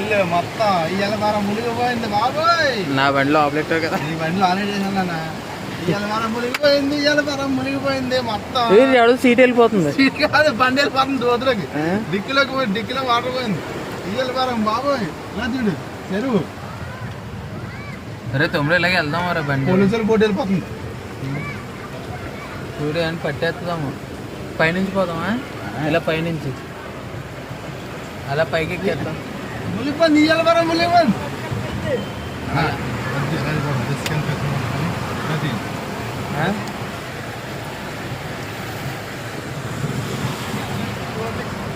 ఇల్లు మొత్తం. వారం మునిగిపోయింది బాబోయ్. నా కదా. బండిలో ఆల్రెడీ చేశాను ఇవాళ వారం మునిగిపోయింది వారం మునిగిపోయింది మొత్తం. ఎవడో సీట్ వెళ్ళిపోతుంది. సీట్ కాదు బండి వెళ్ళిపోతుంది దోతులకి. ఆ? డిక్కిలోకి పోయి డిక్కిలో వాటర్ పోయింది. వారం బాబోయ్. ఇలా చూడు చెరువు. అరే తొమ్మిది ఇలాగే వెళ్దాం రా బండి. పోలీసులు పోటీ వెళ్ళిపోతుంది. చూడు అని పట్టేస్తాము పైనుంచి పోదామా? ఇలా పైనుంచి. అలా పైకి ఎక్కేద్దాం. మునిగిపోయింది ఇవాళ వారం. ఆ?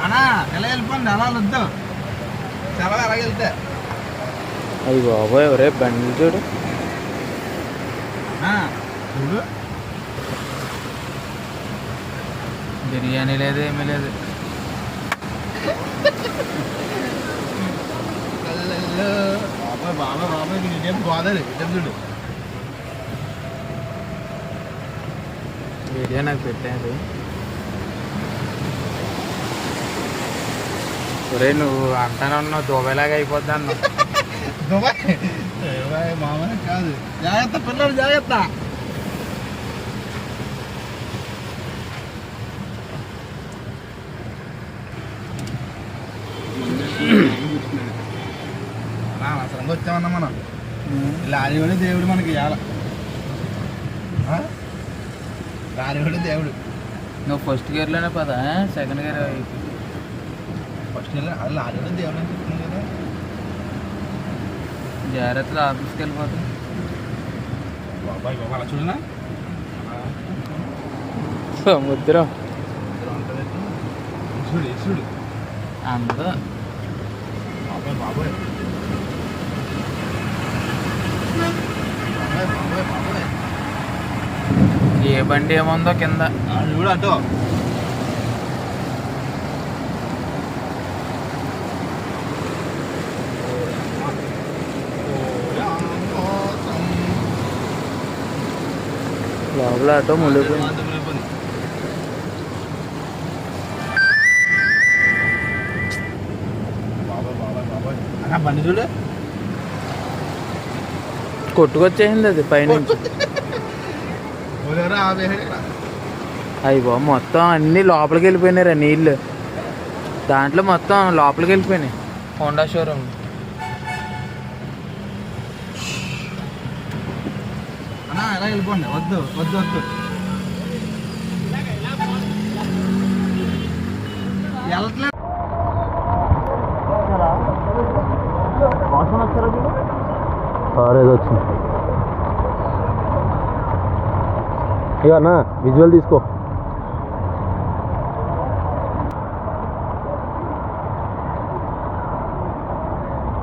అన్నా ఎలా వెళ్ళిపోండి అలా వద్దు చాలా అలాగే వెళ్తే అయ్యి బాబోయ్ ఒరే బండి చూడు ఆ, చూడు బిర్యానీ లేదు ఏమీ లేదు బాబాయ్ నీకు ఇదేం గోదావరి చూడు వీడియో నాకు పెట్టాడు ఒరే నువ్వు అంటానే ఉన్నావు దుబాయ్లాగా అయిపోద్ది అన్నావు దుబాయ్ దుబాయ్ మామూలు కాదు జాగ్రత్త పిల్లలు జాగ్రత్త వచ్చామన్నా మనం లారీవాడి దేవుడు మనకి ఇవాళ లారీవాడి దేవుడు. నువ్వు ఫస్ట్ గేర్లోనే పదా సెకండ్ గేర్ ఫస్ట్ అది లారీవాడి దేవుడు అని చెప్తుంది కదా. జాగ్రత్తగా ఆఫీస్కి వెళ్ళిపోతాం. బాబాయ్ బాబా అలా చూడనా? సముద్రం చూడు చూడు. అందరూ. బాబాయ్ బాబాయ్ బాబాయ్ బాబాయ్ ఏ బండి ఏముందో కింద. చూడు అటు. లోపల బాబాయ్ అన్న బండి చూడు. కొట్టుకొచ్చేసింది అది ఆవేహే అయ్యి బాబు మొత్తం అన్ని లోపలికి వెళ్ళిపోయినారా నీళ్ళు. దాంట్లో మొత్తం లోపలికి వెళ్ళిపోయినాయి. Honda showroom. అన్న ఎలా వెళ్ళిపోండి. వద్దు వద్దు వద్దు. వెళ్ళట్లేదు వచ్చింది. ఇక అన్న విజువల్ తీసుకో.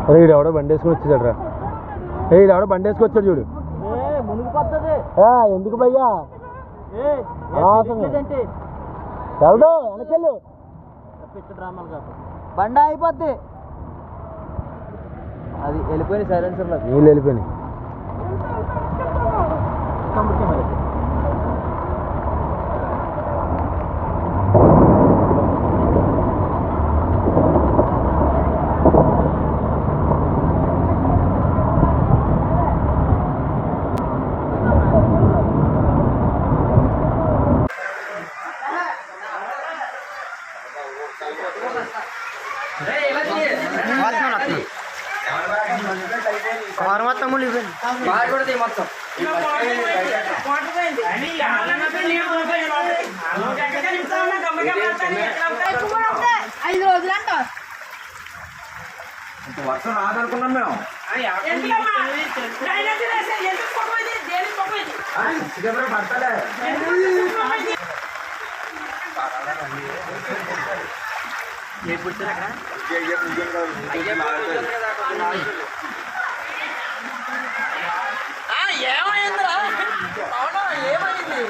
అరే ఈడు ఎవడో బండి వేసుకొని వచ్చేసాడు రా. ఏ ఈడు ఎవడో బండి వేసుకొని వచ్చాడు చూడు. ఎందుకు భయ్యా? వెనకెళ్ళు. బండ అయిపోద్ది అది వెళ్ళిపోయిన సైలెన్సర్లో నీళ్ళు వెళ్ళిపోయినాయి. కారు మొత్తం మునిగిపోయింది కారు కూడా తీ మొత్తం ఐదు రోజులు అంట వర్షం రాదనుకున్నాం మేము పడతలే ఏ పుడుతుంది ఏమైంది?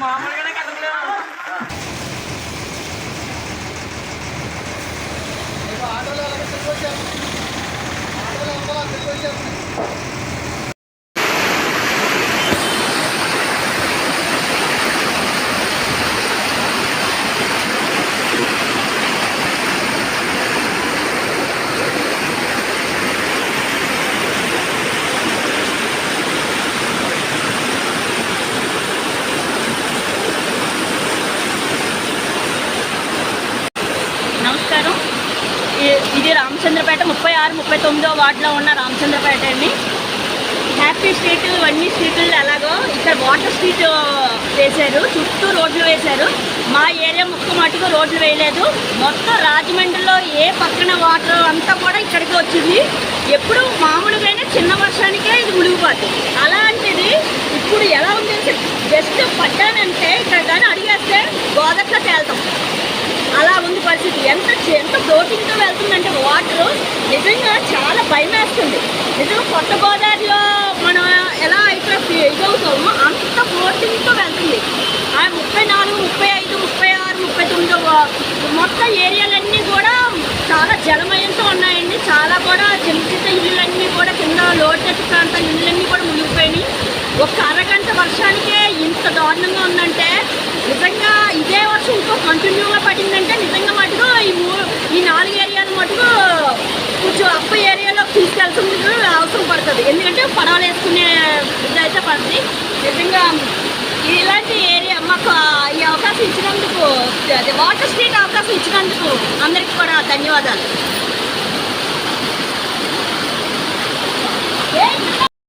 మామూలుగా వార్డులో ఉన్న రామచంద్రపేట అండి హ్యాపీ స్ట్రీట్ ఇవన్నీ స్ట్రీట్లు ఎలాగో ఇక్కడ వాటర్ స్ట్రీట్ వేశారు చుట్టూ రోడ్లు వేశారు. మా ఏరియా ముక్క మటుకు రోడ్లు వేయలేదు. మొత్తం రాజమండ్రిలో ఏ పక్కన వాటర్ అంతా కూడా ఇక్కడికి వచ్చింది. ఎప్పుడు మామూలుగానే చిన్న వర్షానికే ఇది మునిగిపోతుంది అలాంటిది ఇప్పుడు ఎలా ఉంది జస్ట్ పడ్డానంటే ఇక్కడ కానీ అడిగేస్తే గోదావరి పరిస్థితి. ఎంత ఎంత ఫ్లోటింగ్తో వెళ్తుందంటే వాటర్ నిజంగా చాలా భయం వేస్తుంది నిజంగా కొత్త గోదావరిలో మనం ఎలా అయితే ఇదవుతామో అంత ఫ్లోటింగ్తో వెళ్తుంది. ఆ ముప్పై నాలుగు ముప్పై ఐదు ముప్పై ఆరు ముప్పై తొమ్మిది మొత్తం ఏరియాలన్నీ కూడా చాలా జలమయంతో ఉన్నాయండి. చాలా కూడా చిన్న చిన్న ఇళ్ళన్నీ కూడా కింద లోటు ప్రాంతం ఇళ్ళన్నీ కూడా మునిగిపోయినాయి. ఒక అరగంట వర్షానికే ఇంత దారుణంగా ఉందంటే నిజంగా ఇదే వర్షం ఇంకో కంటిన్యూగా పడింది నిజంగా మటుకు ఈ మూ ఈ నాలుగు ఏరియాల మటుకు కొంచెం అప్ప ఏరియాలో తీసుకెళ్తుంది అవసరం పడుతుంది. ఎందుకంటే పడవలు వేసుకునే ఇదైతే పడుతుంది. నిజంగా ఇలాంటి ఏరియా మాకు ఈ అవకాశం ఇచ్చినందుకు అదే వాటర్ స్ట్రీట్ అవకాశం ఇచ్చినందుకు అందరికీ కూడా ధన్యవాదాలు.